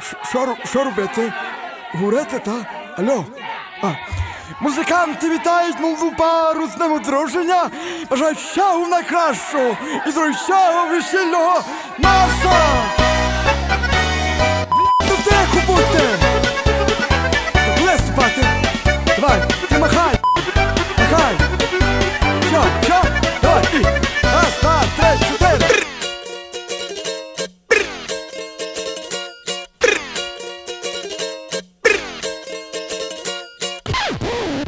Що, що робити? Говорити, та? Алло? А. Музиканти вітають молоду пару з ним одруження. Бажають щагу найкращого і зручного весільного маса!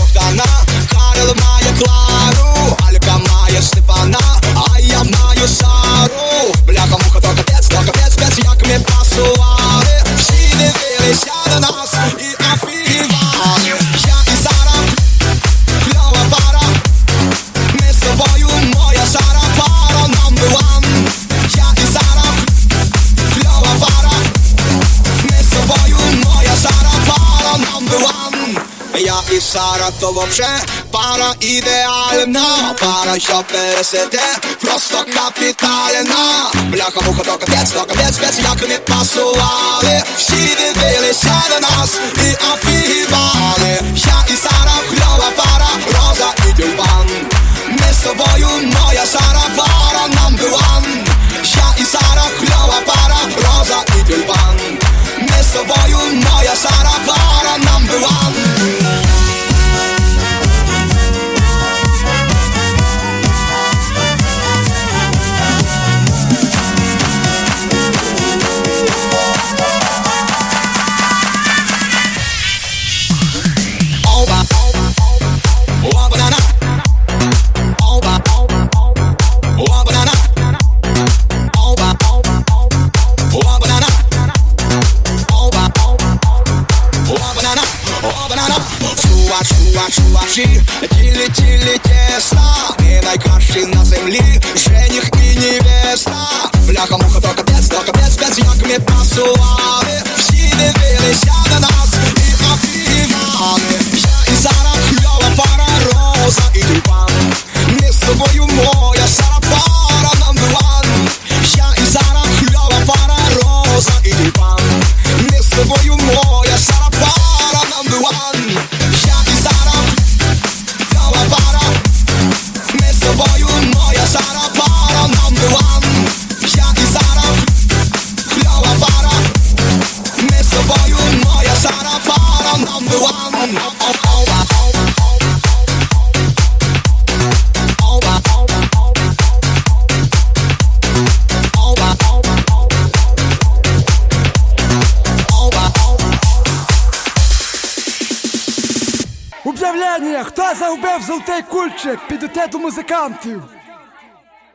Богдана, Карл має Клару, Алька має Степана, а я маю Сару. Бляха муха, то капець, то капець, капець, як ми пасували. Сара, то вообще пара ідеальна Пара, що пересиде, просто капітальна Бляха, муха, то капець, то капець, спец, як ми пасували Всі дивилися на нас і офігівали Я і Сара, кльова пара, роза і тюльпан Ми з тобою, моя Сара, пара number one Я і Сара, кльова пара, роза і тюльпан Ми з тобою, моя Сара, пара number one банана Чува, чува, чувачі, тілі-тілі тіста Ти найкращий на землі, жених і невеста Бляха, муха, то капець, то капець, капець, як ми танцювали Всі дивилися на нас и опівали Я і Сара, кльова пара, Роза і Тюльпан хто загубив золотий кульчик? Підете до музикантів.